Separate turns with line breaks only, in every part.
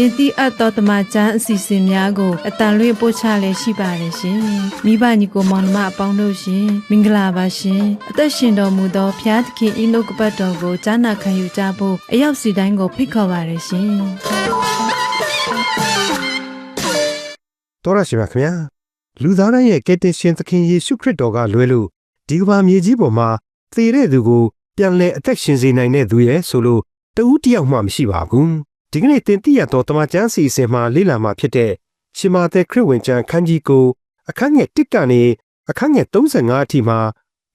တင်တိအပ်သောတမချန်းအစီအစဉ်များကိုအတန်လွင့်ပို့ချလည်းရှိပါတယ်ရှင်။မိဘညီကိုမောင်နှမအပေါင်းတို့ရှင်မင်္ဂလာပါရှင်။အသက်ရှင်တော်မူသောဖျားသခင်ဤနှုတ်ကပတ်တော်ကိုကြားနာခံယူကြဖို့အရောက်စီတိုင်းကိုဖိတ်ခေါ်ပါတယ်ရှင်။
တော်ရရှိပါခင်ဗျာလူသားတိုင်းရဲ့ကယ်တင်ရှင်သခင်ယေရှုခရစ်တော်ကလွဲလို့ဒီကမ္ဘာမြေကြီးပေါ်မှာသေတဲ့သူကိုပြန်လဲအသက်ရှင်စေနိုင်တဲ့သူရဲ့ဆိုလို့တဦးတစ်ယောက်မှမရှိပါဘူး ဒီကနေ့တင်ပြရတော့တမန်ကျမ်းစီအစဉ်မှာလေ့လာမှာဖြစ်တဲ့ရှင်မာသက်ခရစ်ဝင်ကျမ်းခန်းကြီးကိုအခန်းငယ်1ကနေအခန်းငယ်35အထိမှာ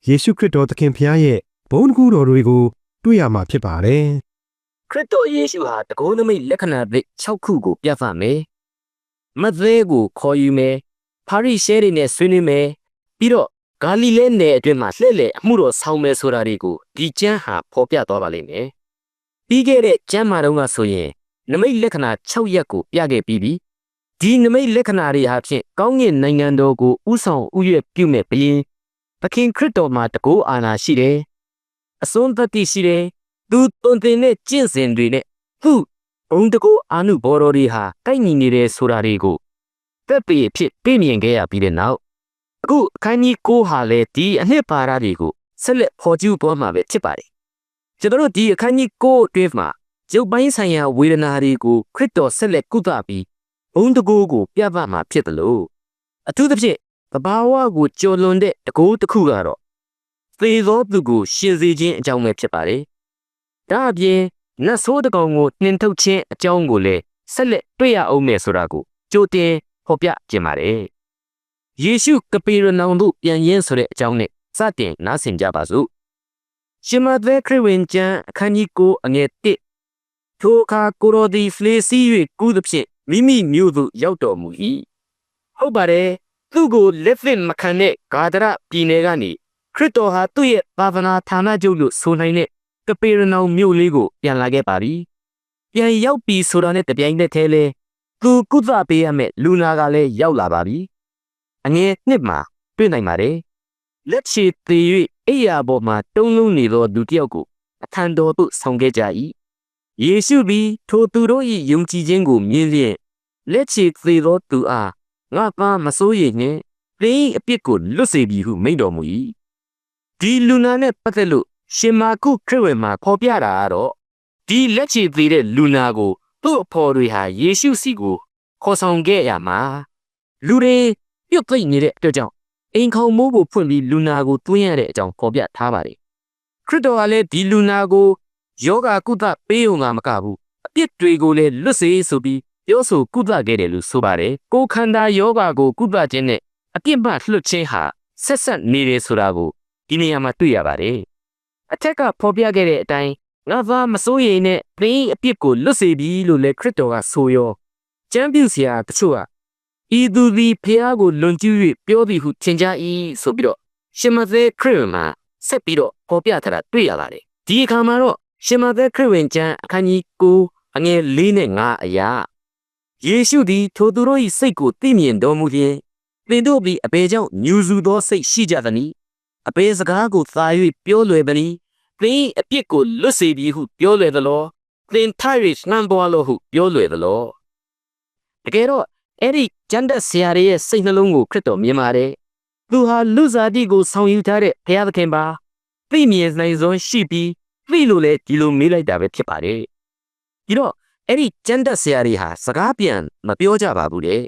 ယေရှုခရစ်တော်သခင်ဖျားရဲ့ဘုန်းတကူတော်တွေကိုတွေ့ရမှာဖြစ်ပါတယ်
ခရစ်တော်ယေရှုဟာတကုံးနမိတ်လက္ခဏာသစ်6ခုကိုပြသမယ်။မသေးကိုခေါ်ယူမယ်။ပါရိရှဲတွေနဲ့ဆွေးနွေးမယ်။ပြီးတော့ဂါလိလဲနယ်အတွင်းမှာလှည့်လည်အမှုတော်ဆောင်မယ်ဆိုတာတွေကိုဒီကျမ်းဟာဖော်ပြသွားပါလိမ့်မယ်။ပြီးခဲ့တဲ့ကျမ်းမာတုန်းကဆိုရင် နမိတ်လက္ခဏာ6ရက်ကိုပြခဲ့ပြီးပြီ။ဒီနမိတ်လက္ခဏာတွေဟာဖြင့်ကောင်းကင်နိုင်ငံတော်ကိုဥဆောင်ဥရွက်ပြုမဲ့ဘုရင်သခင်ခရစ်တော်မှာတကောအာနာရှိတယ်။အစွန်းတတိရှိတယ်။သူတွင်တင်တဲ့ကျင့်စဉ်တွေနဲ့သူ့ဘုံတကူအာနုဘော်တော်တွေဟာတိုက်ညီနေတယ်ဆိုတာတွေကိုသက်ပေအဖြစ်ပြမြင်ခဲ့ရပြီးတဲ့နောက်အခုအခန်းကြီး9ဟာလည်းဒီအနှစ်ပါရတွေကိုဆက်လက်ဖော်ကျူးပေါ်မှာပဲဖြစ်ပါတယ်ကျွန်တော်တို့ဒီအခန်းကြီး9အတွင်းမှာ ရုပ်ပိုင်းဆိုင်ရာဝေဒနာတွေကိုခရစ်တော်ဆက်လက်ကုသပြီးဘုံတကူကိုပြသမှာဖြစ်တယ်လို့အထူးသဖြင့်တဘာဝကိုကြော်လွန်တဲ့တကူတစ်ခုကတော့သေသောသူကိုရှင်စေခြင်းအကြောင်းပဲဖြစ်ပါတယ်ဒါအပြင်နတ်ဆိုးတကောင်ကိုနှင်ထုတ်ခြင်းအကြောင်းကိုလည်းဆက်လက်တွေ့ရအောင်မယ်ဆိုတာကိုကြိုတင်ဖော်ပြခြင်းပါတယ်။ယေရှုကပေရနောင်တို့ပြန်ရင်းဆိုတဲ့အကြောင်းနဲ့စတင်နားဆင်ကြပါစို့။ရှင်မသက်ခရစ်ဝင်ကျမ်းအခန်းကြီး9အငယ်1 ထိုအခါကိုရိုဒီဖလေစီ၍ကူးသဖြင့်မိမိမြို့သို့ရောက်တော်မူ၏။ဟုတ်ပါတယ်သူ့ကိုလက်သင့်မခံတဲ့ဂါဒရပြည်နယ်ကနေခရစ်တော်ဟာသူ့ရဲ့သာသနာဌာနချုပ်လို့ဆိုနိုင်တဲ့ကပေရနောင်မြို့လေးကိုပြန်လာခဲ့ပါပြီ။ပြန်ရောက်ပြီဆိုတာနဲ့တပြိုင်နက်တည်းလဲသူကုသပေးရမယ့်လူနာကလည်းရောက်လာပါပြီ။အငယ်နှစ်မှာတွေ့နိုင်ပါတယ်။လက်ချေသေး၍အိယာပေါ်မှာတုံးလုံးနေသောလူတစ်ယောက်ကိုအထံတော်သို့ဆောင်ခဲ့ကြ၏။ ယေရှုသည်ထိုသူတို့၏ယုံကြည်ခြင်းကိုမြင်လျက်လက်ချေသေးသောသူအားငါသားမစိုးရိမ်နှင့်သင်၏အပြစ်ကိုလွတ်စေပြီဟုမိန့်တော်မူ၏။ဒီလူနာနဲ့ပတ်သက်လို့ရှင်မာကုခရစ်ဝင်မှာဖော်ပြတာကတော့ဒီလက်ချေသေးတဲ့လူနာကိုသူ့အဖော်တွေဟာယေရှုစီကိုခေါ်ဆောင်ခဲ့ရမှာလူတွေပြုတ်သိမ့်နေတဲ့အတွက်ကြောင့်အိမ်ခေါင်မိုးကိုဖွင့်ပြီးလူနာကိုတွင်းရတဲ့အကြောင်းဖော်ပြထားပါတယ်ခရစ်တော်ကလည်းဒီလူနာကို ယောဂကုသပေးုံကမကဘူးအပြစ်တွေကိုလည်းလွတ်စေဆိုပြီးပြောဆိုကုသခဲ့တယ်လို့ဆိုပါတယ်ကိုယ်ခန္ဓာယောဂကိုကုသခြင်းနဲ့အပြစ်မှလွတ်ခြင်းဟာဆက်ဆက်နေတယ်ဆိုတာကိုဒီနေရာမှာတွေ့ရပါတယ်အထက်ကဖော်ပြခဲ့တဲ့အတိုင်းငါသားမစိုးရိမ်နဲ့သင်အပြစ်ကိုလွတ်စေပြီလို့လည်းခရစ်တော်ကဆိုရောကျမ်းပြုဆရာတချို့ကဤသူသည်ဖျားကိုလွန်ကျူး၍ပြောသည်ဟုထင်ကြ၏ဆိုပြီးတော့ရှင်မသက်ခရစ်ဝင်မှာဆက်ပြီးတော့ဖော်ပြထားတာတွေ့ရပါတယ်ဒီအခါမှာတော့ ရှင်မသက်ခရစ်ဝင်ကျမ်းအခန်းကြီး9အငယ်၄နဲ့5အရာယေရှုသည်ထိုသူတို့၏စိတ်ကိုသိမြင်တော်မူလျင်သင်တို့သည်အဘယ်ကြောင့်ညူစုသောစိတ်ရှိကြသနည်းအဘယ်စကားကိုသာ၍ပြောလွယ်သနည်းသင်အပြစ်ကိုလွတ်စေပြီဟုပြောလွယ်သလောသင်ထိုင်ရစ်နံဘွားလို့ဟုပြောလွယ်သလောတကယ်တော့အဲ့ဒီကျန်တဲ့ဆရာရဲ့စိတ်နှလုံးကိုခရစ်တော်မြင်ပါတယ်သူဟာလူစားတိကိုဆောင်ယူထားတဲ့ဘုရားသခင်ပါသိမြင်နိုင်စွမ်းရှိပြီး သိလို့လည်းဒီလိုမေးလိုက်တာပဲဖြစ်ပါတယ်ဒီတော့အဲ့ဒီကျန်တဲ့ဆရာတွေဟာစကားပြန်မပြောကြပါဘူးတဲ့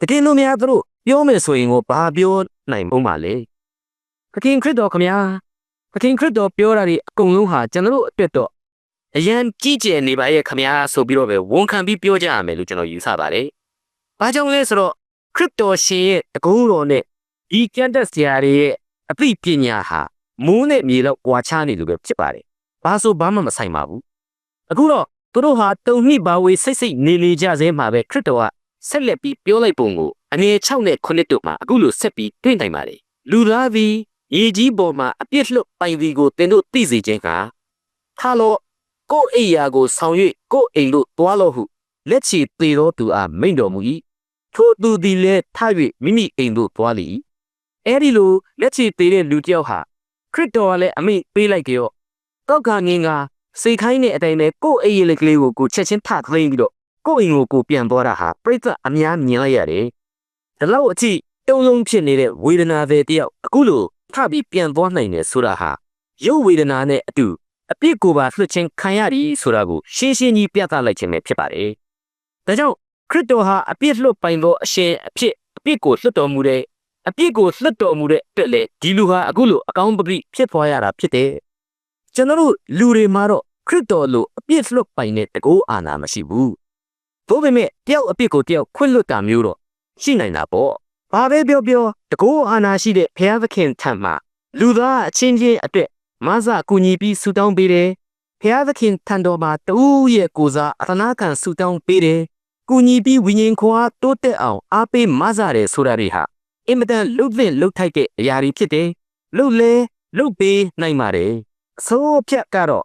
တကယ်လို့များသူတို့ပြောမယ်ဆိုရင်ကိုဘာပြောနိုင်မုံပါလဲသခင်ခရစ်တော်ခမညာသခင်ခရစ်တော်ပြောတာတွေအကုန်လုံးဟာကျွန်တော်တို့အတွက်တော့အရန်ကြီးကျယ်နေပါရဲ့ခမညာဆိုပြီးတော့ပဲဝန်ခံပြီးပြောကြရမယ်လို့ကျွန်တော်ယူဆပါတယ်။ဘာကြောင့်လဲဆိုတော့ခရစ်တော်ရှင်ရဲ့တကူတော်နဲ့ဒီကျန်တဲ့ဆရာတွေရဲ့အသိပညာဟာမိုးနဲ့မြေလောက်ကွာခြားနေလို့ပဲဖြစ်ပါတယ်။ ဘာဆိုဘာမှမဆိုင်ပါဘူး။အခုတော့သူတို့ဟာတုံညှိပါဝေစိတ်စိတ်နေနေကြစေမှာပဲခရစ်တော်ကဆက်လက်ပြီးပြောလိုက်ပုံကိုအနေ6နဲ့9တို့မှာအခုလိုဆက်ပြီးတွေ့နိုင်ပါတယ်။လူသားသည်ရေကြီးပေါ်မှာအပြစ်လွတ်ပိုင်သည်ကိုသင်တို့သိစေခြင်းကဟာလို့ကိုယ့်အိယာကိုဆောင်၍ကိုယ့်အိမ်လို့တွားလို့ဟုလက်ချီသေးသောသူအားမိန့်တော်မူ၏ထိုသူသည်လည်းထ၍မိမိအိမ်သို့သွားလေ၏အဲဒီလိုလက်ချီသေးတဲ့လူတစ်ယောက်ဟာခရစ်တော်ကလည်းအမိန့်ပေးလိုက်ကြော တောက်ခါငင်းကစိတ်ခိုင်းတဲ့အတိုင်းပဲကိုယ့်အိမ်ရလေးကလေးကိုကိုချက်ချင်းထသိမ်းပြီးတော့ကိုယ့်အိမ်ကိုကိုပြန်သွားတာဟာပြိဿအများမြင်လိုက်ရတယ်ဒါလောက်အထိတုံးလုံးဖြစ်နေတဲ့ဝေဒနာတွေတယောက်အခုလိုထပြီးပြန်သွားနိုင်တယ်ဆိုတာဟာရုပ်ဝေဒနာနဲ့အတူအပြစ်ကိုပါလွှတ်ချင်းခံရသည်ဆိုတာကိုရှင်းရှင်းကြီးပြသလိုက်ခြင်းပဲဖြစ်ပါတယ်။ဒါကြောင့်ခရစ်တော်ဟာအပြစ်လွတ်ပိုင်သောအရှင်အဖြစ်အပြစ်ကိုလွတ်တော်မူတဲ့အပြစ်ကိုလွတ်တော်မူတဲ့အတွက်လေဒီလူဟာအခုလိုအကောင်းပပိဖြစ်သွားရတာဖြစ်တယ်။ ကျွန်တော်တို့လူတွေမှာတော့ခရစ်တော်လိုအပြစ်လွတ်ပိုင်တဲ့တကောအာဏာမရှိဘူး။ဒါပေမဲ့တယောက်အပြစ်ကိုတယောက်ခွင့်လွတ်တာမျိုးတော့ရှိနိုင်တာပေါ့။ဘာပဲပြောပြောတကောအာဏာရှိတဲ့ဘုရားသခင်ထံမှာလူသားအချင်းချင်းအတွက်မဆာကူညီပြီးဆူတောင်းပေးတယ်။ဘုရားသခင်ထံတော်မှာတူရဲ့ကိုစားအသနာခံဆူတောင်းပေးတယ်။ကူညီပြီးဝိညာဉ်ခွာတိုးတက်အောင်အားပေးမဆာတယ်ဆိုတာတွေဟာအင်မတန်လှုပ်သင့်လှုပ်ထိုက်တဲ့အရာတွေဖြစ်တယ်။လှုပ်လဲလှုပ်ပေးနိုင်ပါတယ်။ အစိုးဖြတ်ကတော့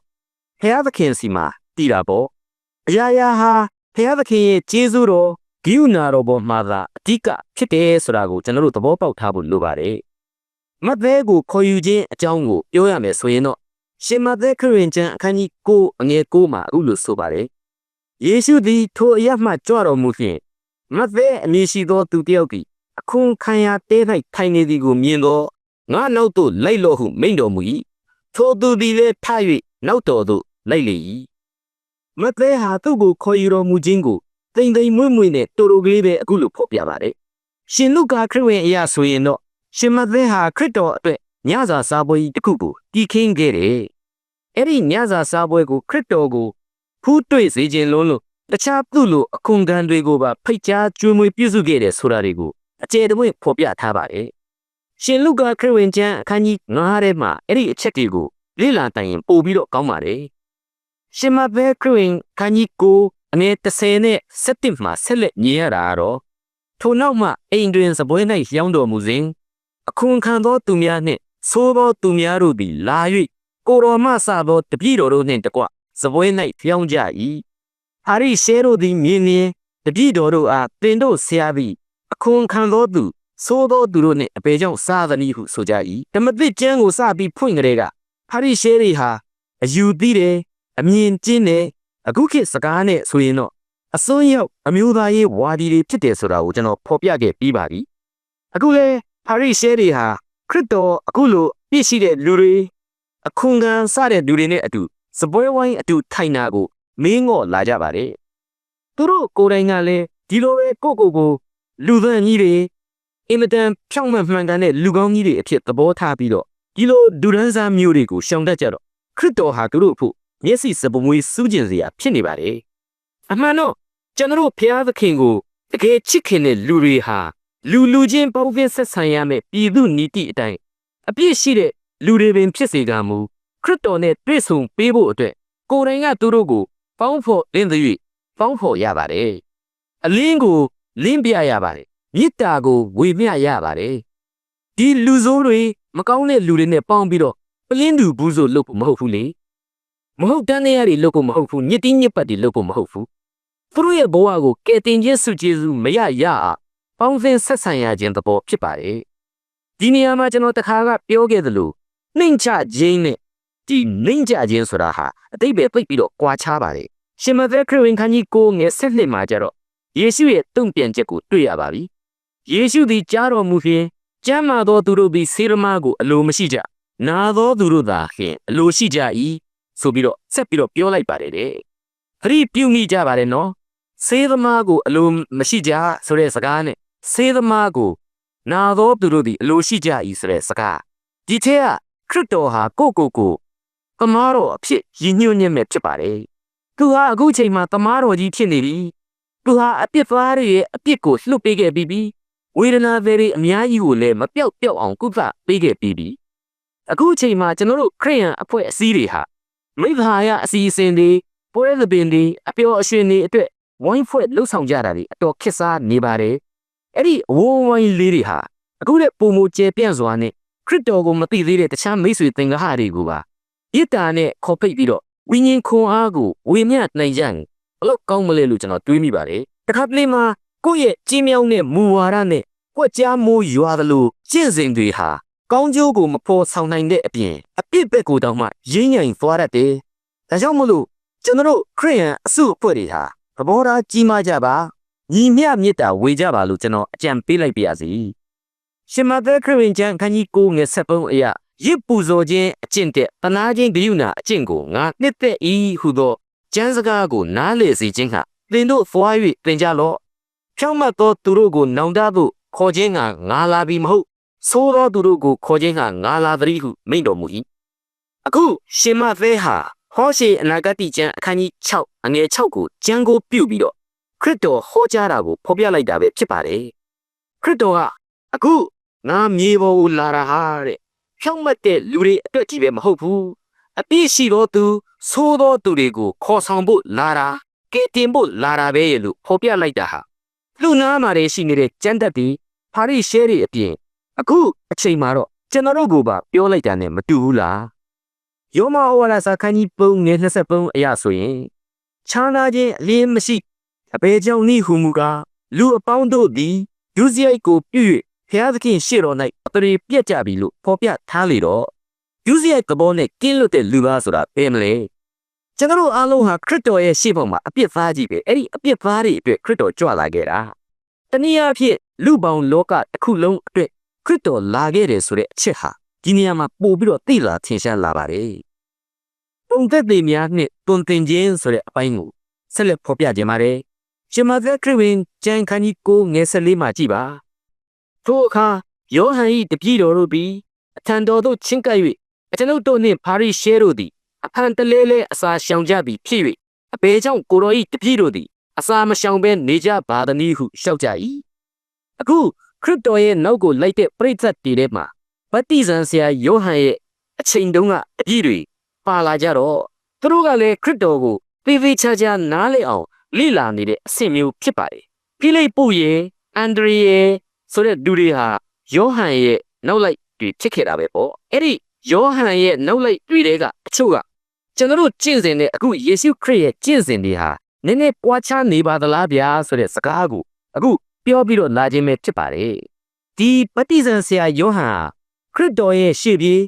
ဘုရားသခင်စီမှာတည်တာပေါ့။အရာရာဟာဘုရားသခင်ရဲ့ကျေးဇူးတော်ဂိယူနာတော်ပေါ်မှာသာအဓိကဖြစ်တယ်ဆိုတာကိုကျွန်တော်တို့သဘောပေါက်ထားဖို့လိုပါတယ်။မတ်သဲကိုခေါ်ယူခြင်းအကြောင်းကိုပြောရမယ်ဆိုရင်တော့ရှင်မတ်သဲခရစ်ကျမ်းအခန်းကြီး9အငယ်9မှာအခုလိုဆိုပါတယ်။ယေရှုသည်ထိုအရမှကြွတော်မူဖြင့်မတ်သဲအမည်ရှိသောသူတစ်ယောက်သည်အခွန်ခံရတဲ၌ထိုင်နေသည်ကိုမြင်သောငါနောက်သို့လိုက်လော့ဟုမိန့်တော်မူ၏။ ထိုသူသည်လည်းထ၍နောက်တော်သို့လိုက်လေ၏။မတ်သဲဟာသူ့ကိုခေါ်ယူတော်မူခြင်းကိုတိမ်တိမ်မွေ့မွေ့နဲ့တူတူကလေးပဲအခုလိုဖော်ပြပါတယ်။ရှင်လုကာခရစ်ဝင်အရာဆိုရင်တော့ရှင်မသဲဟာခရစ်တော်အတွက်ညစာစားပွဲကြီးတစ်ခုကိုတည်ခင်းခဲ့တယ်။အဲ့ဒီညစာစားပွဲကိုခရစ်တော်ကိုဖူးတွေ့စေခြင်းလုံးလို့တခြားသူ့လိုအခွန်ခံတွေကိုပါဖိတ်ကြားကျွေးမွေးပြုစုခဲ့တယ်ဆိုတာတွေကိုအကျယ်တဝင့်ဖော်ပြထားပါတယ်။ ရှင်လုကာခရစ်ဝင်ကျမ်းအခန်းကြီး9ထဲမှာအဲ့ဒီအချက်တွေကိုလေ့လာတိုင်ရင်ပို့ပြီးတော့ကောင်းပါတယ်။ရှင်မသဲခရစ်ဝင်ခန်းကြီး9အငယ်30နဲ့7မှာဆက်လက်ညင်ရတာကတော့ထိုနောက်မှအိမ်တွင်စပွဲ၌လျောင်းတော်မူစဉ်အခွန်ခံသောသူများနှင့်သိုးသောသူများတို့သည်လာ၍ကိုတော်မှစသောတပည့်တော်တို့နှင့်တကွစပွဲ၌လျောင်းကြ၏ဟာရိရှဲတို့သည်မြင်လျင်တပည့်တော်တို့အားတင်တို့ဆရာသည်အခွန်ခံသောသူ သိုးသောသူတို့နှင့်အပေကြောင့်စားသည်ဟုဆိုကြ၏ဓမ္မသစ်ကျမ်းကိုစပြီးဖွင့်ကြတဲ့ကဟာရိရှဲတွေဟာအယူသီးတယ်အမြင်ကျင်းတယ်အခုခေတ်စကားနဲ့ဆိုရင်တော့အစွန်းရောက်အမျိုးသားရေးဝါဒီတွေဖြစ်တယ်ဆိုတာကိုကျွန်တော်ဖော်ပြခဲ့ပြီးပါပြီအခုလဲပါရိရှဲတွေဟာခရစ်တော်အခုလိုပြည့်ရှိတဲ့လူတွေအခွန်ခံစတဲ့လူတွေနဲ့အတူစပွဲဝိုင်းအတူထိုင်တာကိုမင်းငော့လာကြပါတယ်သူတို့ကိုယ်တိုင်ကလည်းဒီလိုပဲကိုကိုကိုလူသန့်ကြီးတွေ အင်မတန်ဖြောင့်မတ်မှန်ကန်တဲ့လူကောင်းကြီးတွေအဖြစ်သဘောထားပြီးတော့ဒီလိုဒူရန်စာမျိုးတွေကိုရှောင်တတ်ကြတော့ခရစ်တော်ဟာသူတို့အဖို့မျက်စိစပမွေးစူးကျင်စရာဖြစ်နေပါတယ်။အမှန်တော့ကျွန်တော်ဖျားသခင်ကိုတကယ်ချစ်ခင်တဲ့လူတွေဟာလူလူချင်းပေါင်းသင်းဆက်ဆံရမယ်ပြည်သူနီတိအတိုင်းအပြည့်ရှိတဲ့လူတွေပင်ဖြစ်စေကမူခရစ်တော်နဲ့တွေ့ဆုံပေးဖို့အတွက်ကိုယ်တိုင်ကသူတို့ကိုပေါင်းဖော်လင်းသည်၍ပေါင်းဖော်ရပါတယ်။အလင်းကိုလင်းပြရပါတယ်။ မေတ္တာကိုဝေမျှရပါတယ်။ဒီလူဆိုးတွေမကောင်းတဲ့လူတွေနဲ့ပေါင်းပြီးတော့ပလင်းသူဘူးဆိုလုပ်ဖို့မဟုတ်ဘူးလေ။မဟုတ်တန်းတရားတွေလုပ်ဖို့မဟုတ်ဘူးညစ်တင်းညစ်ပတ်တွေလုပ်ဖို့မဟုတ်ဘူးသူတို့ရဲ့ဘဝကိုကယ်တင်ခြင်းစုကျေးဇူးမရရအောင်ပေါင်းစင်ဆက်ဆံရခြင်းသဘောဖြစ်ပါတယ်ဒီနေရာမှာကျွန်တော်တခါကပြောခဲ့သလိုနှိမ်ချခြင်းနဲ့ဒီနှိမ်ချခြင်းဆိုတာဟာအတိတ်ပဲပြိတ်ပြီးတော့ကြွာချပါတယ်ရှင်မသက်ခရစ်ဝင်ခန်းကြီး9ငယ်7နှစ်မှာကျတော့ယေရှုရဲ့တုံ့ပြန်ချက်ကိုတွေ့ရပါပြီ ယေရှုသည်ကြားတော်မူဖြင့်ကျမ်းမာသောသူတို့သည်စေရမကိုအလိုမရှိကြနာသောသူတို့သာဖြင့်အလိုရှိကြ၏ဆိုပြီးတော့ဆက်ပြီးတော့ပြောလိုက်ပါတယ်တဲ့။အရိပြုမိကြပါတယ်နော်။စေးသမားကိုအလိုမရှိကြဆိုတဲ့စကားနဲ့စေးသမားကိုနာသောသူတို့သည်အလိုရှိကြ၏ဆိုတဲ့စကားဒီထဲကခရစ်တော်ဟာကိုကိုကိုတမားတော်အဖြစ်ရည်ညွှန်းညင်မဲ့ဖြစ်ပါတယ်။သူဟာအခုချိန်မှာတမားတော်ကြီးဖြစ်နေပြီ။သူဟာအပြစ်သားတွေရဲ့အပြစ်ကိုလှုပ်ပေးခဲ့ပြီးပြီ။ ဝေဒနာတွေအများကြီးကိုလည်းမပြောက်ပြောက်အောင်ကုသပေးခဲ့ပြီးပြီ။အခုချိန်မှာကျွန်တော်တို့ခရိယန်အဖွဲ့အစည်းတွေဟာမိဘဟာရအစီအစဉ်တွေပွဲသပင်တွေအပျော်အရွှင်တွေအတွက်ဝိုင်းဖွဲ့လှုပ်ဆောင်ကြတာတွေအတော်ခက်စားနေပါတယ်အဲ့ဒီအဝိုးဝိုင်းလေးတွေဟာအခုတဲ့ပုံမကျဲပြန့်စွာနဲ့ခရစ်တော်ကိုမသိသေးတဲ့တခြားမိတ်ဆွေသင်္ဃဟတွေကိုပါဣတာနဲ့ခေါ်ဖိတ်ပြီးတော့ဝိညာဉ်ခွန်အားကိုဝေမျှနိုင်ကြရင်ဘလောက်ကောင်းမလဲလို့ကျွန်တော်တွေးမိပါတယ်တခါတလေမှာ ကိုယ့်ရဲ့ကြီးမြောင်းတဲ့မူဝါဒနဲ့ကွက်ကြားမိုးရွာသလိုကျင့်စဉ်တွေဟာကောင်းကျိုးကိုမဖော်ဆောင်နိုင်တဲ့အပြင်အပြစ်ဘက်ကိုတောင်မှရင်းညင်သွားတတ်တယ်ဒါကြောင့်မလို့ကျွန်တော်တို့ခရိယန်အစုအဖွဲ့တွေဟာသဘောထားကြီးမားကြပါညီမျှမေတ္တာဝေကြပါလို့ကျွန်တော်အကြံပေးလိုက်ပါရစေရှင်မသက်ခရစ်ဝင်ကျမ်းခန်းကြီး9ငယ်ဆက်ပုံအရာရစ်ပူဇော်ခြင်းအကျင့်တဲ့တနာခြင်းဂရုဏာအကျင့်ကိုငါနှစ်သက်ဤဟုသောကျမ်းစကားကိုနားလေစေခြင်းဟာသင်တို့သွား၍သင်ကြလော့ ဖြောင့်မတ်သောသူတို့ကိုနောင်တသို့ခေါ်ခြင်းကငါလာပြီမဟုတ်ဆိုးသောသူတို့ကိုခေါ်ခြင်းကငါလာသည်ဟုမိန့်တော်မူ၏အခုရှင်မသက်ဟာဟောရှေအနာဂတိကျမ်းအခန်းကြီး6အငယ်6ကိုကျမ်းကိုပြုတ်ပြီးတော့ခရစ်တော်ဟောကြားတာကိုဖော်ပြလိုက်တာပဲဖြစ်ပါတယ်ခရစ်တော်ကအခုငါမြေပေါ်ကိုလာတာဟာတဲ့ဖြောင့်မတ်တဲ့လူတွေအတွက်ကြီးပဲမဟုတ်ဘူးအပြည့်ရှိသောသူသိုးသောသူတွေကိုခေါ်ဆောင်ဖို့လာတာကဲတင်ဖို့လာတာပဲရဲ့လို့ဖော်ပြလိုက်တာဟာ လူနာမှာတည်းရှိနေတဲ့ကျမ်းတက်တီဖာရိရှဲတွေအပြင်အခုအချိန်မှာတော့ကျွန်တော်တို့ကပါပြောလိုက်တာနဲ့မတူဘူးလားယောမဩဝါဒစာခန်းကြီးပုံငယ်20ပုံအရာဆိုရင်ချမ်းသာခြင်းအလင်းမရှိအဘယ်ကြောင့်နည်းဟုမူကားလူအပေါင်းတို့သည်ဒုစရိုက်ကိုပြု၍ဖျားသခင်ရှေ့တော်၌အတရေပြက်ကြပြီလို့ဖော်ပြထားလေတော့ဒုစရိုက်သဘောနဲ့ကင်းလွတ်တဲ့လူသားဆိုတာဘယ်မလဲ ကျွန်တော်တို့အားလုံးဟာခရစ်တော်ရဲ့ရှေ့ပေါ်မှာအပြစ်သားကြီးပဲအဲ့ဒီအပြစ်သားတွေအတွက်ခရစ်တော်ကြွလာခဲ့တာတနည်းအားဖြင့်လူပေါင်းလောကတစ်ခုလုံးအတွက်ခရစ်တော်လာခဲ့တယ်ဆိုတဲ့အချက်ဟာဒီနေရာမှာပို့ပြီးတော့သိလာထင်ရှားလာပါတယ်ပုံသက်သေများနဲ့တွင်တင်ခြင်းဆိုတဲ့အပိုင်းကိုဆက်လက်ဖော်ပြခြင်းပါတယ်ရှင်မသက်ခရစ်ဝင်ကျမ်းခန်းကြီး9ငယ်14မှာကြည်ပါထိုအခါယောဟန်၏တပည့်တော်တို့ပြီးအထံတော်သို့ချင်းကပ်၍အကျွန်ုပ်တို့နှင့်ဖာရိရှဲတို့သည် အဖန်တလဲလဲအစာရှောင်ကြသည်ဖြစ်၍အဘယ်ကြောင့်ကိုတော်၏တပည့်တို့သည်အစာမရှောင်ဘဲနေကြပါသနည်းဟုလျှောက်ကြ၏အခုခရစ်တော်ရဲ့နောက်ကိုလိုက်တဲ့ပရိသတ်တွေထဲမှာဗတ္တိဇံဆရာယောဟန်ရဲ့အချိန်တုန်းကအပြည့်တွေပါလာကြတော့သူတို့ကလည်းခရစ်တော်ကိုသေသေးချာချာနားလည်အောင်လိလာနေတဲ့အဆင့်မျိုးဖြစ်ပါတယ်ဖိလိပ္ပုရဲ့အန်ဒရီရဲ့ဆိုတဲ့လူတွေဟာယောဟန်ရဲ့နောက်လိုက်တွေဖြစ်ခဲ့တာပဲပေါ့အဲ့ဒီယောဟန်ရဲ့နောက်လိုက်တွေတဲ့အချို့က ကျွန်တော်တို့ကျင့်စဉ်တဲ့အခုယေရှုခရစ်ရဲ့ကျင့်စဉ်တွေဟာနည်းနည်းပွားခြားနေပါသလားဗျာဆိုတဲ့စကားကိုအခုပြောပြီးတော့လာခြင်းပဲဖြစ်ပါတယ်ဒီပฏิဇန်ဆရာယောဟန်ဟာခရစ်တော်ရဲ့ရှေ့ပြေး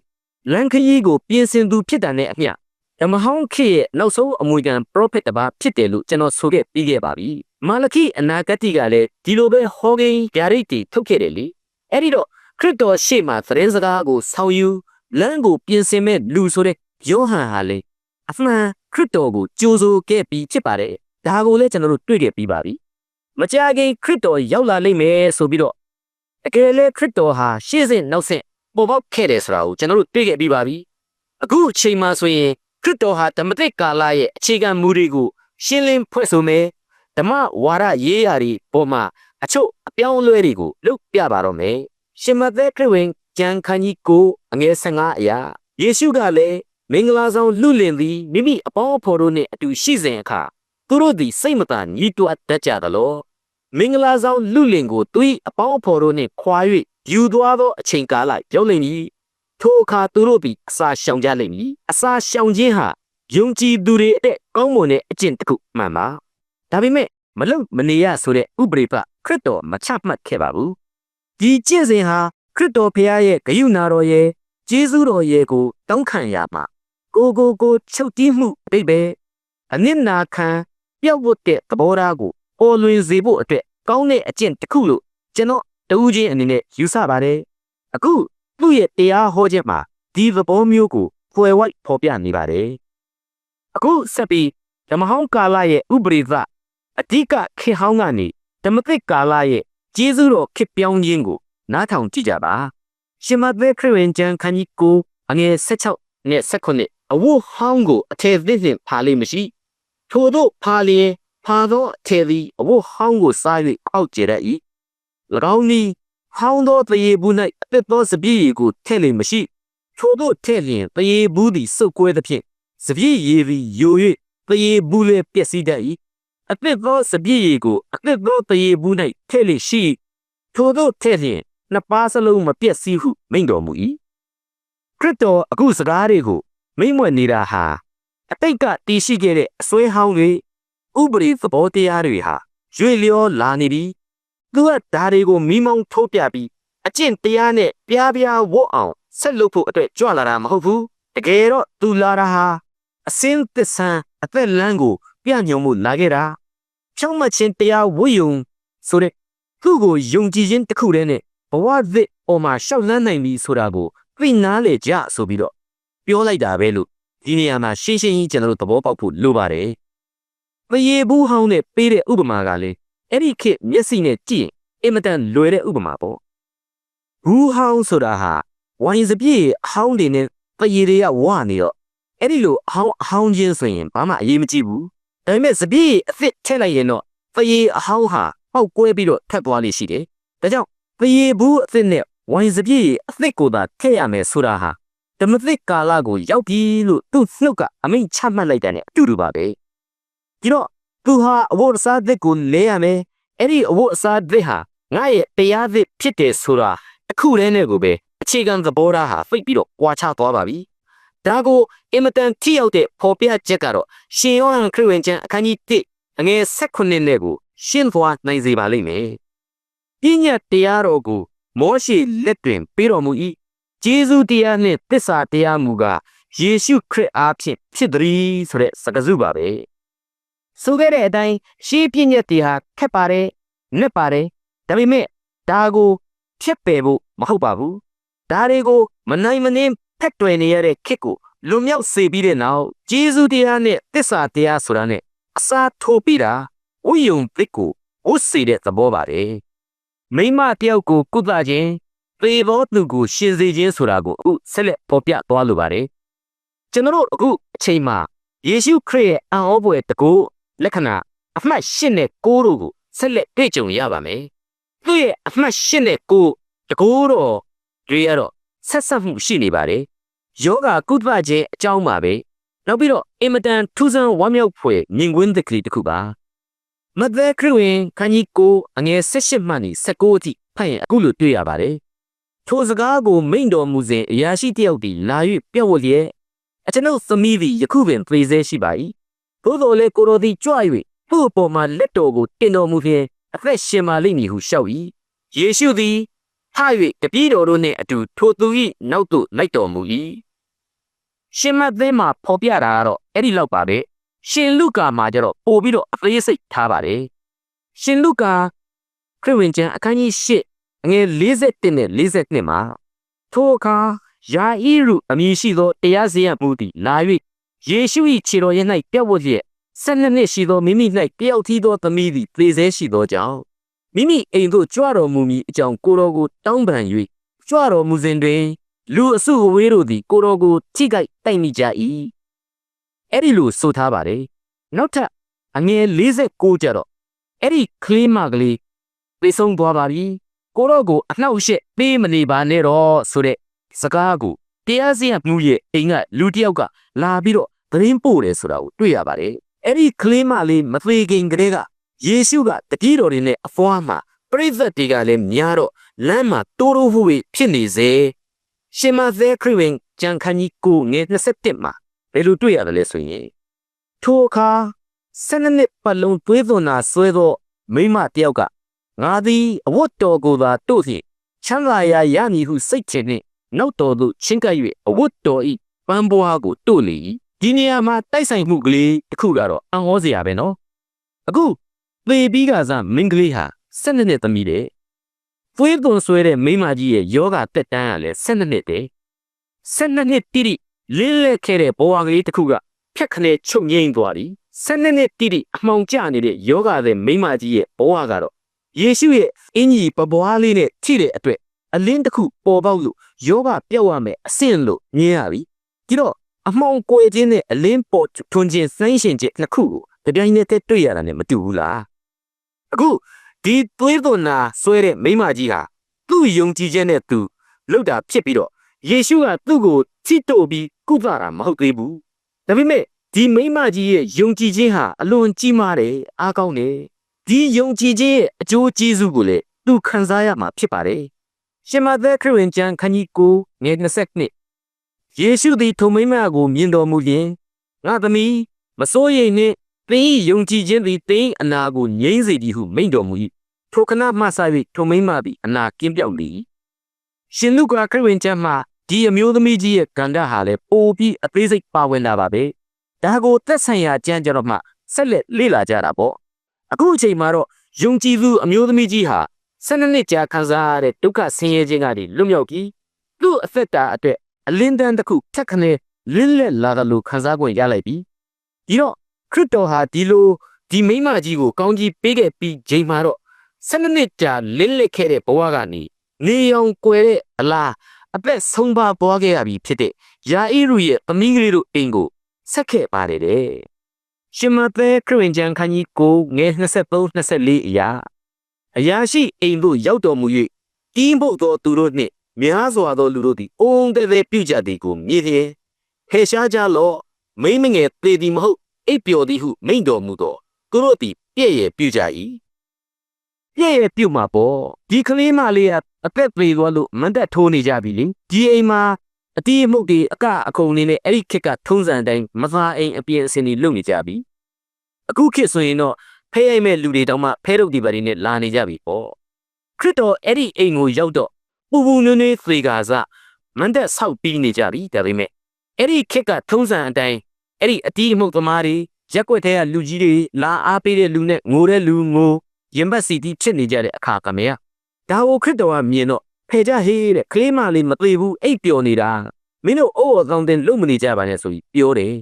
လန်ခရီးကိုပြင်ဆင်သူဖြစ်တာနဲ့အမျှဓမ္မဟောင်းခေတ်ရဲ့နောက်ဆုံးအမွေခံပရောဖက်တစ်ပါးဖြစ်တယ်လို့ကျွန်တော်ဆိုခဲ့ပြီးခဲ့ပါပြီမာလခိအနာဂတ်ကလည်းဒီလိုပဲဟောကိန်းဗျာဒိတ်တွေထုတ်ခဲ့တယ်လေအဲ့ဒီတော့ခရစ်တော်ရှေ့မှာသတင်းစကားကိုဆောင်ယူလမ်းကိုပြင်ဆင်မဲ့လူဆိုတဲ့ယောဟန်ဟာလေ အမှန်ခရစ်တော်ကိုကြိုးစိုးခဲ့ပြီးဖြစ်ပါတယ်ဒါကိုလည်းကျွန်တော်တို့တွေ့ခဲ့ပြီးပါပြီမကြာခင်ခရစ်တော်ရောက်လာလိမ့်မယ်ဆိုပြီးတော့တကယ်လဲခရစ်တော်ဟာရှေ့စဉ်နောက်ဆက်ပေါ်ပေါက်ခဲ့တယ်ဆိုတာကိုကျွန်တော်တို့တွေ့ခဲ့ပြီးပါပြီအခုအချိန်မှဆိုရင်ခရစ်တော်ဟာဓမ္မသစ်ကာလရဲ့အခြေခံမူတွေကိုရှင်းလင်းဖွဲ့ဆိုမယ်ဓမ္မဝါဒရေးရာတွေပေါ်မှာအချို့အပြောင်းအလဲတွေကိုလုပ်ပြပါတော့မယ်ရှင်မသက်ခရစ်ဝင်ကျမ်းခန်းကြီးကိုအငယ်15အရာယေရှုကလည်း မင်္ဂလာဆောင်လူလင်သည်မိမိအပေါင်းအဖော်တို့နှင့်အတူရှိစဉ်အခါသူတို့သည်စိတ်မသာညှိတွားတတ်ကြသလောမင်္ဂလာဆောင်လူလင်ကိုသူ၏အပေါင်းအဖော်တို့နှင့်ခွာ၍ယူသွားသောအချိန်ကာလရောက်လိမ့်မည်ထိုအခါသူတို့သည်အစာရှောင်ကြလိမ့်မည်အစာရှောင်ခြင်းဟာယုံကြည်သူတွေအတွက်ကောင်းမွန်တဲ့အကျင့်တစ်ခုမှန်ပါဒါပေမဲ့မလုံမနေရဆိုတဲ့ဥပရိပခရစ်တော်မချမှတ်ခဲ့ပါဘူးဒီကျင့်စဉ်ဟာခရစ်တော်ဖခင်ရဲ့ဂရုဏာတော်ရဲ့ကျေးဇူးတော်ရဲ့ကိုတောင်းခံရမှာ ကိုကိုကိုချုပ်တီးမှုအတိတ်ပဲအနစ်နာခံပြောက်ဝတ်တဲ့သဘောထားကိုပေါ်လွင်စေဖို့အတွက်ကောင်းတဲ့အကျင့်တစ်ခုလို့ကျွန်တော်တူးချင်းအနေနဲ့ယူဆပါတယ်အခုသူ့ရဲ့တရားဟောခြင်းမှာဒီသဘောမျိုးကိုဖွယ်ဝိုက်ဖော်ပြနေပါတယ်အခုဆက်ပြီးဓမ္မဟောင်းကာလရဲ့ဥပရိသအဓိကခေဟောင်းကနေဓမ္မသစ်ကာလရဲ့ကျေးဇူးတော်ခေပြောင်းခြင်းကိုနားထောင်ကြည့်ကြပါရှင်မသက်ခရစ်ဝင်ကျမ်းခန်းကြီး9အငယ်16နဲ့19 အဝတ်ဟောင်းကိုအထည်သစ်ဖြင့်ဖာလိမရှိထို့သောဖာလျင်ဖာသောအထည်သည်အဝတ်ဟောင်းကိုစား၍အောက်ကျရ၏၎င်းသည်ဟောင်းသောတရေဘူး၌အသက်သောစပြည့်ရည်ကိုထည့်လိမ့်မရှိထို့သောထည့်လျင်တရေဘူးသည်စုပ်ကွဲသဖြင့်စပြည့်ရည်သည်ယို၍တရေဘူးလည်းပျက်စီးတတ်၏အသက်သောစပြည့်ရည်ကိုအသက်သောတရေဘူး၌ထည့်လိမ့်ရှိထို့သောထည့်လျင်နှစ်ပါးစလုံးမပျက်စီးဟုမိန့်တော်မူ၏ခရစ်တော်အခုစကားတွေကို မိန့်မွက်နေတာဟာအတိတ်ကတည်ရှိခဲ့တဲ့အစွဲဟောင်းတွေဥပရိသဘောတရားတွေဟာရွေလျောလာနေပြီသူကဒါတွေကိုမိမောင်းထိုးပြပြီးအကျင့်တရားနဲ့ပြားပြားဝတ်အောင်ဆက်လုပ်ဖို့အတွက်ကြွလာတာမဟုတ်ဘူးတကယ်တော့သူလာတာဟာအစင်းသစ္ဆန်အသက်လန်းကို ပြညုံမှုလာခဲ့တာဖြောင်းမချင်းတရားဝတ်ယုံဆိုတဲ့သူ့ကိုယုံကြည်ခြင်းတစ်ခုတည်းနဲ့ဘဝသစ်အော်မှာရှောက်လန်းနိုင်ပြီဆိုတာကိုသိနာလေကြဆိုပြီးတော့ ပြောလိုက်တာပဲလို့ဒီနေရာမှာရှင်းရှင်းကြီးကျွန်တော်တို့သဘောပေါက်ဖို့လိုပါတယ်။မရေဘူးဟောင်းနဲ့ပေးတဲ့ဥပမာကလည်းအဲ့ဒီခေတ်မျက်စိနဲ့ကြည့်ရင်အင်မတန်လွယ်တဲ့ဥပမာပေါ့။ဘူးဟောင်းဆိုတာဟာဝိုင်းစပြည့်အဟောင်းတွေနဲ့ပရေတွေကဝနေတော့အဲ့ဒီလိုအဟောင်းအဟောင်းချင်းဆိုရင်ဘာမှအရေးမကြီးဘူး။ဒါပေမဲ့စပြည့်အစ်စ်ထည့်လိုက်ရင်တော့ပရေအဟောင်းဟာပေါက်ကွဲပြီးတော့ထက်သွားလိမ့်ရှိတယ်။ဒါကြောင့်ပရေဘူးအစ်စ်နဲ့ဝိုင်းစပြည့်အစ်စ်ကိုသာထည့်ရမယ်ဆိုတာဟာ ဓမ္မသစ်ကာလကိုရောက်ပြီလို့သူ့နှုတ်ကအမိန့်ချမှတ်လိုက်တဲ့အတူတူပါပဲဒီတော့သူဟာအဝတ်အစားသစ်ကိုလဲရမယ်အဲ့ဒီအဝတ်အစားသစ်ဟာငါရဲ့တရားသစ်ဖြစ်တယ်ဆိုတာအခုတည်းနဲ့ကိုပဲအခြေခံသဘောထားဟာဖိတ်ပြီးတော့ကြွာချသွားပါပြီဒါကိုအင်မတန်ထိရောက်တဲ့ဖော်ပြချက်ကတော့ရှင်ယောဟန်ခရစ်ဝင်ကျမ်းအခန်းကြီး1အငယ်16နဲ့ကိုရှင်းသွားနိုင်စေပါလိမ့်မယ်ပညာတရားတော်ကိုမောရှိလက်တွင်ပေးတော်မူ၏ ဂျေဇုတရားနှင့်သစ္စာတရားမူကားယေရှုခရစ်အားဖြင့်ဖြစ်သည်ဆိုတဲ့စကားစုပါပဲဆိုခဲ့တဲ့အတိုင်းရှေးပြည့်ညက်တွေဟာခက်ပါတယ်နက်ပါတယ်ဒါပေမဲ့ဒါကိုဖြစ်ပယ်ဖို့မဟုတ်ပါဘူးဒါတွေကိုမနိုင်မနှင်းဖက်တွယ်နေရတဲ့ခစ်ကိုလွန်မြောက်စေပြီးတဲ့နောက်ဂျေဇုတရားနဲ့သစ္စာတရားဆိုတာနဲ့အစာထိုးပြီးတာဥယုံပစ်ကိုဥစေတဲ့သဘောပါတယ်မိမတယောက်ကိုကုသခြင်း ပေဘောသူကိုရှင်စေခြင်းဆိုတာကိုအခုဆက်လက်ပေါ်ပြသွားလိုပါတယ်ကျွန်တော်တို့အခုအချိန်မှာယေရှုခရစ်ရဲ့အံ့ဩဖွယ်တကူလက္ခဏာအမှတ်၈နဲ့၉တို့ကိုဆက်လက်တွေ့ကြုံရပါမယ်သူ့ရဲ့အမှတ်၈နဲ့၉တကူတော့တွေရတော့ဆက်ဆက်မှုရှိနေပါတယ်ယောဂကုသခြင်းအကြောင်းပါပဲနောက်ပြီးတော့အင်မတန်ထူးဆန်းဝမ်းမြောက်ဖွယ်မြင်ကွင်းသက်ကလေးတစ်ခုပါမဿဲခရစ်ဝင်ခန်းကြီး9အငယ်18မှနေ19အထိဖတ်ရင်အခုလိုတွေ့ရပါတယ် ထိုစကားကိုမိန်တော်မူစဉ်အရာရှိတယောက်သည်လာ၍ပြတ်ဝလျက်အကျွန်ုပ်သမီးသည်ယခုပင်ပြေးစေရှိပါ၏သို့တော်လည်းကိုတော်သည်ကြွ၍သူ့အပေါ်မှာလက်တော်ကိုတင်တော်မူဖြင့်အသက်ရှင်ပါလိမ့်မည်ဟုရှောက်၏ယေရှုသည်ထ၍တပည့်တော်တို့နှင့်အတူထိုသူ၏နောက်သို့လိုက်တော်မူ၏ရှင်မသင်းမှာဖော်ပြတာကတော့အဲ့ဒီလောက်ပါပဲရှင်လုကာမှာကျတော့ပို့ပြီးတော့အသေးစိတ်ထားပါတယ်ရှင်လုကာခရစ်ဝင်ကျမ်းအခန်းကြီး၈အ ငယ်41နဲ့42မှာထိုအခါယာဣရုအမည်ရှိသောတရားစီရင်မှုသည်လာ၍ယေရှု၏ခြေတော်ရ၌ပြတ်ဝတ်လျက်ဆက်နှစ်နှစ်ရှိသောမိမိ၌တယောက်ထီးသောသမီးသည်သေဆဲရှိသောကြောင့်မိမိအိမ်သို့ကြွတော်မူမည်အကြောင်းကိုတော်ကိုတောင်းပန်၍ကြွတော်မူစဉ်တွင် လူအစုအဝေးတို့သည်ကိုတော်ကိုထိခိုက်တိုက်မိကြ၏အဲ့ဒီလိုဆိုထားပါတယ်နောက်ထပ်အငယ်46ကျတော့အဲ့ဒီကလေးမကလေးပြေဆုံးသွားပါပြီ ကိုတော့ကိုအနှောက်အယှက်ပေးမနေပါနဲ့တော့ဆိုတဲ့စကားကိုတရားစရမှုရဲ့အိမ်ကလူတစ်ယောက်ကလာပြီးတော့သတင်းပို့တယ်ဆိုတာကိုတွေ့ရပါတယ်အဲ့ဒီကလေးမလေးမသေးခင်ကလေးကယေရှုကတတိတော်တွေနဲ့အဖွားမှာပရိသတ်တွေကလည်းများတော့လမ်းမှာတိုးတိုးဟူဖြစ်နေစေရှင်မသဲခရစ်ဝင်ကြံခန်းကြီးကိုငယ်27မှာဘယ်လိုတွေ့ရတယ်လဲဆိုရင်ထိုအခါဆယ်နှစ်ပတ်လုံးသွေးသွန်နာဆွဲသောမိမတယောက်က ငါသည်အဝတ်တော်ကိုသာတို့ဖြင့်ချမ်းသာရာရမည်ဟုစိတ်ချနှင့်နောက်တော်သို့ချင်းကပ်၍အဝတ်တော်၏ပန်းပွားကိုတို့လေ၏ဒီနေရာမှာတိုက်ဆိုင်မှုကလေးတစ်ခုကတော့အံ့ဩစရာပဲနော်အခုသေပြီးကစားမင်းကလေးဟာ၁၂နှစ်သမီးတဲ့သွေးသွန်ဆွဲတဲ့မိမကြီးရဲ့ယောဂတက်တန်းကလည်း၁၂နှစ်တဲ့၁၂နှစ်တိတိလင်းလက်ခဲ့တဲ့ဘဝကလေးတစ်ခုကဖြက်ခနဲ့ချုပ်ငိမ့်သွားသည်၁၂နှစ်တိတိအမှောင်ကျနေတဲ့ယောဂတဲ့မိမကြီးရဲ့ဘဝကတော့ ယေရှုရဲ့အင်ကြီးပပွားလေးနဲ့ထိတဲ့အတွက်အလင်းတစ်ခုပေါ်ပေါက်လို့ယောဂပြောက်ရမယ်အဆင့်လို့မြင်ရပြီဒီတော့အမှောင်ကိုယ်ခြင်းနဲ့အလင်းပေါ်ထွန်းခြင်းစိုင်းရှင်ခြင်းနှစ်ခုကိုတပြိုင်နက်တည်းတွေ့ရတာနဲ့မတူဘူးလားအခုဒီသွေးသွန်နာဆွဲတဲ့မိမကြီးဟာသူ့ယုံကြည်ခြင်းနဲ့သူလှုပ်တာဖြစ်ပြီးတော့ယေရှုကသူ့ကိုချစ်တို့ပြီးကုသတာမဟုတ်သေးဘူးဒါပေမဲ့ဒီမိမကြီးရဲ့ယုံကြည်ခြင်းဟာအလွန်ကြီးမားတယ်အားကောင်းတယ် ဒီယုံကြည်ခြင်းရဲ့အကျိုးကျေးဇူးကိုလည်းသူခံစားရမှာဖြစ်ပါတယ်ရှင်မသက်ခရစ်ဝင်ကျမ်းခန်းကြီး9ငယ်22ယေရှုသည်ထိုမိမကိုမြင်တော်မူလျင်ငါသမီးမစိုးရိမ်နှင့်သင်၏ယုံကြည်ခြင်းသည်သင်၏အနာကိုငြိမ်းစေသည်ဟုမိန့်တော်မူ၏ထိုခဏမှစ၍ထိုမိန်းမသည်အနာကင်းပြောက်လေ၏ရှင်လူကာခရစ်ဝင်ကျမ်းမှာဒီအမျိုးသမီးကြီးရဲ့ကန္တဟာလည်းပိုပြီးအသေးစိတ်ပါဝင်လာပါပဲဒါကိုသက်ဆိုင်ရာကျမ်းကြတော့မှဆက်လက်လေ့လာကြတာပေါ့ အခုအချိန်မှာတော့ယုံကြည်သူအမျိုးသမီးကြီးဟာ12နှစ်ကြာခံစားရတဲ့ဒုက္ခဆင်းရဲခြင်းကနေလွတ်မြောက်ပြီးသူ့အသက်တာအတွက်အလင်းတန်းတစ်ခုဖြတ်ခနဲလင်းလက်လာတယ်လို့ခံစား권ရလိုက်ပြီဒီတော့ခရစ်တော်ဟာဒီလိုဒီမိမကြီးကိုကောင်းကြီးပေးခဲ့ပြီးချိန်မှာတော့12နှစ်ကြာလင်းလက်ခဲ့တဲ့ဘဝကနေနေအောင်ကွယ်တဲ့အလားအသက်ဆုံးပါပွားခဲ့ရပြီဖြစ်တဲ့ယာဣရုရဲ့သမီးကလေးတို့အိမ်ကိုဆက်ခဲ့ပါတယ်တဲ့ ရှင်မသက်ခရစ်ဝင်ကျမ်းခန်းကြီးကိုငယ်23 24အရာအရာရှိအိမ်သို့ရောက်တော်မူ၍တင်းဖို့သောသူတို့နှင့်များစွာသောလူတို့သည်အုံတဲ့တဲ့ပြုကြသည်ကိုမြည်လျင်ဟေရှားကြလော့မိမ့်မငယ်သေသည်မဟုတ်အိပ်ပျော်သည်ဟုမိန့်တော်မူသောသူတို့သည်ပြည့်ရဲ့ပြုကြ၏ပြည့်ရဲ့ပြုမှာပေါ့ဒီကလေးမလေးကအသက်ပြေသွားလို့မန်တက်ထိုးနေကြပြီလေဒီအိမ်မှာအတီးအမှုတ်တွေအကအခုံလေးနဲ့အဲ့ဒီခက်ကထုံးစံတိုင်းမသားအိမ်အပြင်အစင်တွေလုပ်နေကြပြီ အခုခေတ်ဆိုရင်တော့ဖဲရိုက်မဲ့လူတွေတောင်မှဖဲရုပ်ဒီပါတွေနဲ့လာနေကြပြီပေါ့ခရစ်တော်အဲ့ဒီအိမ်ကိုရောက်တော့ပူပူနွေးနွေးသေကာစမန်တက်ဆောက်ပြီးနေကြပြီဒါပေမဲ့အဲ့ဒီခက်ကထုံးစံအတိုင်းအဲ့ဒီအတီးအမှုတ်သမားတွေရက်ွက်ထဲကလူကြီးတွေလာအားပေးတဲ့လူနဲ့ငိုတဲ့လူငိုရင်ဘတ်စီတီဖြစ်နေကြတဲ့အခါကမေကဒါကိုခရစ်တော်ကမြင်တော့ဖယ်ကြဟေးတဲ့ကလေးမလေးမသေးဘူးအိပ်ပျော်နေတာမင်းတို့အိုးအသောင်းတင်လုံမနေကြပါနဲ့ဆိုပြီးပြောတယ်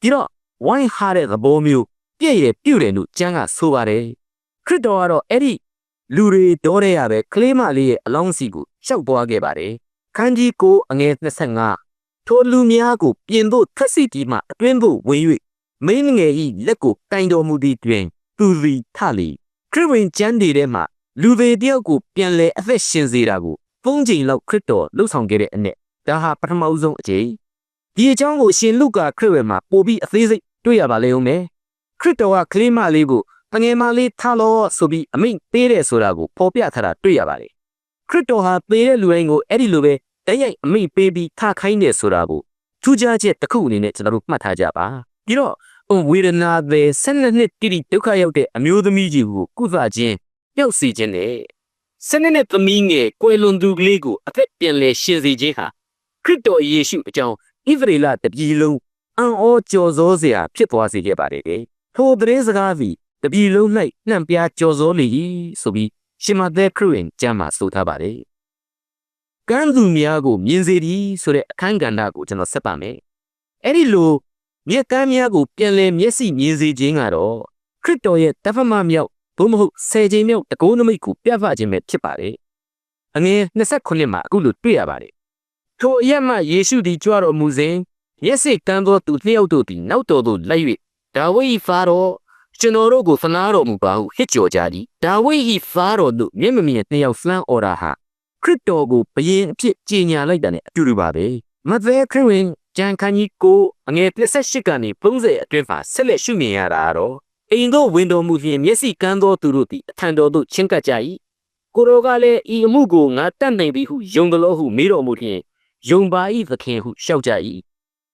ဒီတော့ဝိုင်းဟားတဲ့သဘောမျိုး ပြည့်ရပြုတ်တယ်လို့ကျမ်းကဆိုပါတယ်ခရစ်တော်ကတော့အဲ့ဒီလူတွေတော်တဲ့ရပဲကလေးမလေးရဲ့အလောင်းစီကိုရှောက်ပွားခဲ့ပါတယ်ခန်းကြီးကိုအငယ်25ထိုလူများကိုပြင်ဖို့ထက်စီတီမှအတွင်းဖို့ဝင်၍မင်းငယ်ဤလက်ကိုကင်တော်မူသည့်တွင်သူသည်ထလေခရစ်ဝင်ကျမ်းတွေထဲမှာလူတွေတယောက်ကိုပြန်လဲအသက်ရှင်စေတာကိုပုံချိန်လောက်ခရစ်တော်လှုပ်ဆောင်ခဲ့တဲ့အနက်ဒါဟာပထမဦးဆုံးအကြိမ်ဒီအကြောင်းကိုရှင်လုကာခရစ်ဝင်မှာပို့ပြီးအသေးစိတ်တွေ့ရပါလိမ့်ဦးမယ် ခရစ်တော်ကကလေးမလေးကိုတငယ်မလေးထားလို့ဆိုပြီးအမိန့်ပေးတယ်ဆိုတာကိုဖော်ပြထားတာတွေ့ရပါတယ်ခရစ်တော်ဟာပေးတဲ့လူတိုင်းကိုအဲ့ဒီလိုပဲတရိုက်အမိန့်ပေးပြီးထားခိုင်းတယ်ဆိုတာကိုထူးခြားချက်တစ်ခုအနေနဲ့ကျွန်တော်တို့မှတ်ထားကြပါပြီးတော့ဝေဒနာတွေဆက်နှစ်နှစ်တိတိဒုက္ခရောက်တဲ့အမျိုးသမီးကြီးကိုကုသခြင်းပျောက်စေခြင်းနဲ့ဆနစ်နဲ့သမီးငယ်ကွယ်လွန်သူကလေးကိုအသက်ပြန်လဲရှင်စေခြင်းဟာခရစ်တော်ယေရှုအကြောင်းဣသရေလတပြည်လုံးအံ့ဩကြော်စောစရာဖြစ်သွားစေခဲ့ပါတယ်။ ထိုသတင်းစကားသည်တပြည်လုံး၌နှံ့ပြားကြော်စောလေ၏ဆိုပြီးရှင်မသက်ခရစ်ဝင်ကျမ်းမှာဆိုထားပါတယ်။ကမ်းသူများကိုမြင်စေသည်ဆိုတဲ့အခန်းကဏ္ဍကိုကျွန်တော်ဆက်ပါမယ်။အဲ့ဒီလိုမြက်ကမ်းများကိုပြန်လဲမျက်စိမြင်စေခြင်းကတော့ခရစ်တော်ရဲ့တဖမမြောက်ဘုမဟုတ်ဆယ်ချိန်မြောက်တကိုးနမိတ်ကိုပြသခြင်းပဲဖြစ်ပါတယ်။အငယ်29မှာအခုလိုတွေ့ရပါတယ်။ထိုအရမယေရှုသည်ကြွတော်မူစဉ်ရက်စိတ်တန်းသောသူနှစ်ယောက်တို့သည်နောက်တော်သို့လိုက်၍ ဒါဝိဒ်၏ဖာတော်ကျွန်တော်တို့ကိုသနာတော်မူပါဟုဟစ်ကြော်ကြသည်။ဒါဝိဒ်၏ဖာတော်တို့မျက်မမြင်နှစ်ယောက်လှမ်းអော်တာဟာခရစ်တော်ကိုဘယင်အဖြစ်ကြီးညာလိုက်တာနဲ့အတူတူပါပဲ။မသက်ခရစ်ဝင်ကျန်ခန်းကြီးကိုအငယ်28ကနေ30အတွင်းမှာဆက်လက်ရှုမြင်ရတာကတော့အိမ်တို့ဝင်တော်မူဖြင့်မျက်စိကန်းသောသူတို့သည်အထံတော်သို့ချဉ်ကပ်ကြ၏ကိုရောကလည်းဤအမှုကိုငါတတ်နိုင်ပြီဟုယုံသလိုဟုမေးတော်မူဖြင့်ယုံပါ၏သခင်ဟုလျှောက်ကြ၏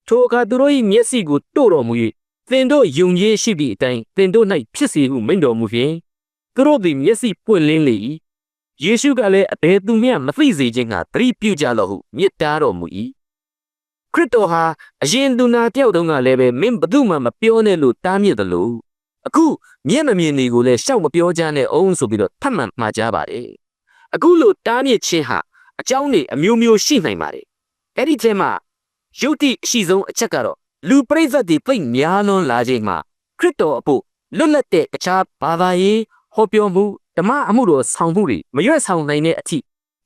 ထိုအခါသူတို့၏မျက်စိကိုတို့တော်မူ၍ သင်တို့ယုံကြည်ရှိသည့်အတိုင်းသင်တို့၌ဖြစ်စေဟုမိန့်တော်မူဖြင့်သူတို့သည်မျက်စိပွင့်လင်းလေ၏ယေရှုကလည်းအဘယ်သူမျှမသိစေခြင်းကသတိပြုကြလော့ဟုမြစ်တားတော်မူ၏ခရစ်တော်ဟာအရင်သူနာတယောက်တုန်းကလည်းပဲမင်းဘသူမှမပြောနဲ့လို့တားမြစ်တယ်လို့အခုမျက်မမြင်တွေကိုလည်းရှောက်မပြောကြနဲ့အောင်ဆိုပြီးတော့ထပ်မံမှာကြားပါတယ်အခုလို့တားမြစ်ခြင်းဟာအကြောင်းတွေအမျိုးမျိုးရှိနိုင်ပါတယ်အဲ့ဒီထဲမှာယုတ်တိအရှိဆုံးအချက်ကတော့ လူပရိသတ်တွေပြိတ်များလွန်းလာခြင်းမှာခရစ်တော်အဖို့လွတ်လပ်တဲ့တခြားဘာသာရေးဟောပြောမှုဓမ္မအမှုတော်ဆောင်မှုတွေမရွက်ဆောင်နိုင်တဲ့အထိ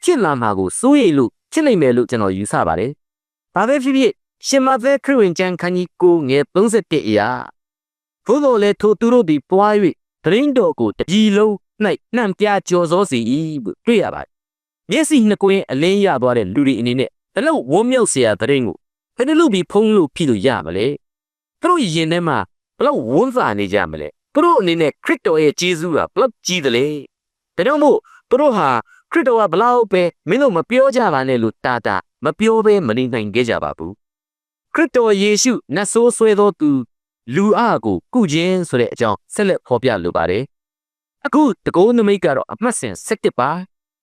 ဖြစ်လာမှာကိုစိုးရိမ်လို့ဖြစ်နိုင်မယ်လို့ကျွန်တော်ယူဆပါတယ်။ဘာပဲဖြစ်ဖြစ်ရှင်မသက်ခရစ်ဝင်ကျမ်းခန်းကြီးကိုငယ်31အရာဘုလိုလေထိုသူတို့သည်ပွား၍တရင်တော်ကိုတကြီးလုံး၌နှံပြကြော်စောစီ၏လို့တွေ့ရပါတယ်။မျက်စိနှစ်ကွင်းအလင်းရသွားတဲ့လူတွေအနေနဲ့တလုံးဝမ်းမြောက်စရာတရင်ကို ဘယ်လိုလုပ်ပြီးဖုံးလို့ဖြစ်လို့ရမလဲ။သူတို့ရင်ထဲမှာဘလို့ဝန်းစာနေကြမလဲ။သူတို့အနေနဲ့ခရစ်တော်ရဲ့ဂျေဇုကဘလို့ကြီးတယ်လေ။ဒါကြောင့်မို့သူတို့ဟာခရစ်တော်ကဘလောက်ပဲမင်းတို့မပြောကြပါနဲ့လို့တာတာမပြောဘဲမနေနိုင်ခဲ့ကြပါဘူးခရစ်တော်ယေရှုနတ်ဆိုးဆွဲသောသူလူအားကိုကုခြင်းဆိုတဲ့အကြောင်းဆက်လက်ဖော်ပြလိုပါတယ်အခုတကောနမိတ်ကတော့အမှတ်စဉ်17ပါ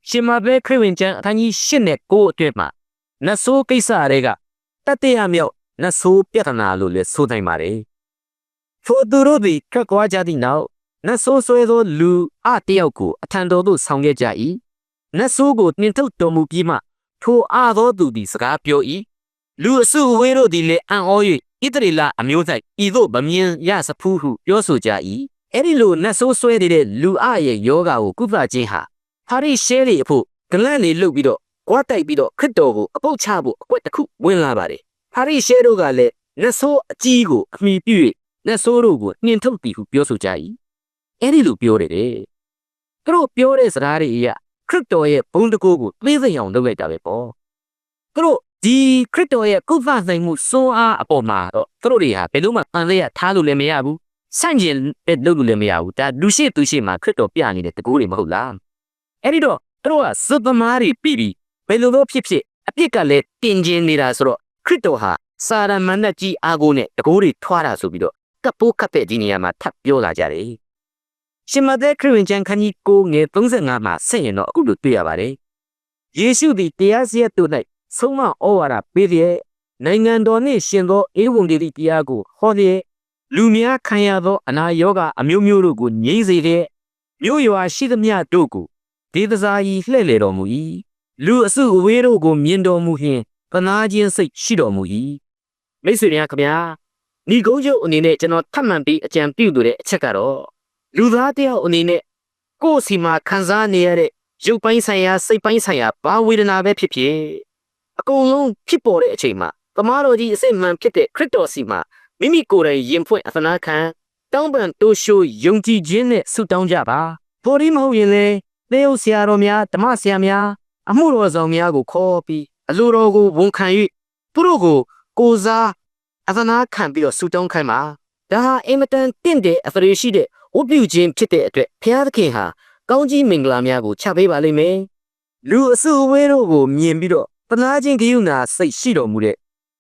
ရှင်မဘဲခရစ်ဝင်ကျမ်းအခန်းကြီး8နဲ့9အတွင်းမှာနတ်ဆိုးကိစ္စတွေက တတ္တရမြောက်နတ်ဆိုးပြဿနာလို့လည်းဆိုနိုင်ပါတယ်ထိုသူတို့သည်ခက်ကွာကြသည့်နောက်နတ်ဆိုးဆွဲသောလူအတယောက်ကိုအထံတော်သို့ဆောင်ခဲ့ကြ၏နတ်ဆိုးကိုနှင်ထုတ်တော်မူပြီးမှထိုအားသောသူသည်စကားပြော၏လူအစုအဝေးတို့သည်လည်းအံ့ဩ၍ဣသရေလအမျိုး၌ဤသို့ဗမြင်ရစဖူးဟုပြောဆိုကြ၏အဲ့ဒီလိုနတ်ဆိုးဆွဲနေတဲ့လူအရဲ့ယောဂါကိုကုသခြင်းဟာဟာရိရှဲတွေအဖို့ဂလန့်လေးလှုပ်ပြီးတော့ ကွာတိုက်ပြီးတော့ခရစ်တော်ကိုအပုတ်ချဖို့အကွက်တစ်ခုဝင်လာပါတယ်ဟာရိရှဲတို့ကလည်းနတ်ဆိုးအကြီးကိုအမိပြု၍နတ်ဆိုးတို့ကိုနှင်ထုတ်သည်ဟုပြောဆိုကြ၏အဲ့ဒီလိုပြောတယ်တဲ့သူတို့ပြောတဲ့စကားတွေအရခရစ်တော်ရဲ့ဘုန်းတကူကိုသိသိအောင်လုပ်လိုက်တာပဲပေါ့သူတို့ဒီခရစ်တော်ရဲ့ကုသနိုင်မှုစွမ်းအားအပေါ်မှာတော့သူတို့တွေဟာဘယ်လို့မှအန်လေးရထားလို့လည်းမရဘူးဆန့်ကျင်ပဲလုပ်လို့လည်းမရဘူးဒါလူရှိသူရှိမှာခရစ်တော်ပြနေတဲ့တကူတွေမဟုတ်လားအဲ့ဒီတော့သူတို့ကစသမားတွေပြီးပြီးဘ ယ်လိုတော့ဖြစ်ဖြစ်အပြစ်ကလည်းတင်ကျင်နေတာဆိုတော့ခရစ်တော်ဟာစာရမဏတ်ကြီးအာကိုနဲ့တကူတွေထွားတာဆိုပြီးတော့ကပ်ပိုးကပ်တဲ့ဒီနေရာမှာထပ်ပြောလာကြတယ်ရှင်မသက်ခရစ်ဝင်ကျမ်းခန်းကြီး9ငယ်35မှာဆက်ရင်တော့အခုလိုတွေ့ရပါတယ်ယေရှုသည်တရားစရက်တို့၌ဆုံးမဩဝါဒပေးတဲ့နိုင်ငံတော်နှင့်ရှင်သောဧဝံဂေလိတရားကိုဟောတဲ့လူများခံရသောအနာရောဂါအမျိုးမျိုးတို့ကိုငြိမ့်စေတဲ့မြို့ရွာရှိသမျှတို့ကိုဒေသစာကြီးလှည့်လေတော်မူ၏ လူအစုအဝေးတို့ကိုမြင်တော်မူလျှင်ပနာခြင်းစိတ်ရှိတော်မူ၏မိတ်ဆွေများခင်ဗျာညီကုန်းချုပ်အနေနဲ့ကျွန်တော်ထပ်မံပြီးအကြံပြုလိုတဲ့အချက်ကတော့လူသားတယောက်အနေနဲ့ကိုယ့်စီမှာခံစားနေရတဲ့ရုပ်ပိုင်းဆိုင်ရာစိတ်ပိုင်းဆိုင်ရာဘာဝေဒနာပဲဖြစ်ဖြစ်အကုန်လုံးဖြစ်ပေါ်တဲ့အချိန်မှာတမားတော်ကြီးအစစ်မှန်ဖြစ်တဲ့ခရစ်တော်စီမှာမိမိကိုယ်တိုင်ယင်ဖွင့်အသနာခံတောင်းပန်တိုးရှိုးယုံကြည်ခြင်းနဲ့ဆုတောင်းကြပါပေါ်ဒီမဟုတ်ရင်လေသေယုတ်ဆရာတော်များဓမ္မဆရာများ အမှုတော်ဆောင်များကိုခေါ်ပြီးအလိုတော်ကိုဝန်ခံ၍သူတို့ကိုကိုစားအသနာခံပြီးတော့ဆုတောင်းခိုင်းပါဒါဟာအင်မတန်တင့်တဲ့အသရေရှိတဲ့ဝတ်ပြုခြင်းဖြစ်တဲ့အတွက်ဘုရားသခင်ဟာကောင်းကြီးမင်္ဂလာများကိုချပေးပါလိမ့်မယ်လူအစုအဝေးတို့ကိုမြင်ပြီးတော့တနာချင်းဂယုဏစိတ်ရှိတော်မူတဲ့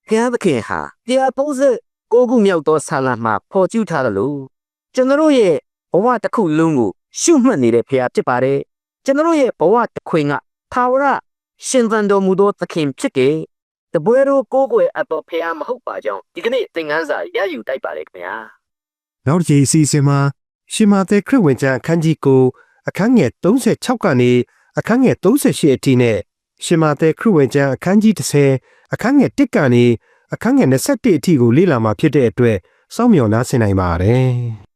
ဘုရားသခင်ဟာတရားပုံစံကိုခုမြောက်သောဆာလံမှာဖော်ကျူးထားတယ်လို့ကျွန်တော်တို့ရဲ့ဘဝတစ်ခုလုံးကိုရှုမှတ်နေတဲ့ဘုရားဖြစ်ပါတယ်ကျွန်တော်တို့ရဲ့ဘဝတစ်ခွင်က သာဝရရှင်သန်တော်မူသောသခင်ဖြစ်တဲ့တပွဲတော်ကိုကိုရဲ့အတော်ဖះမဟုတ်ပါကြောင်းဒီကနေ့သင်ခန်းစာရယူတိုက်ပါလေခင်ဗျာ
နောက်တစ်ချိန်အစီအစဉ်မှာရှင်မာသဲခရစ်ဝင်ကျမ်းအခန်းကြီးကိုအခန်းငယ်36ကနေအခန်းငယ်38အထိနဲ့ရှင်မာသဲခရစ်ဝင်ကျမ်းအခန်းကြီး30အခန်းငယ်1ကနေအခန်းငယ်21အထိကိုလေ့လာမှာဖြစ်တဲ့အတွက်စောင့်မျှော်နားဆင်နိုင်ပါတယ်။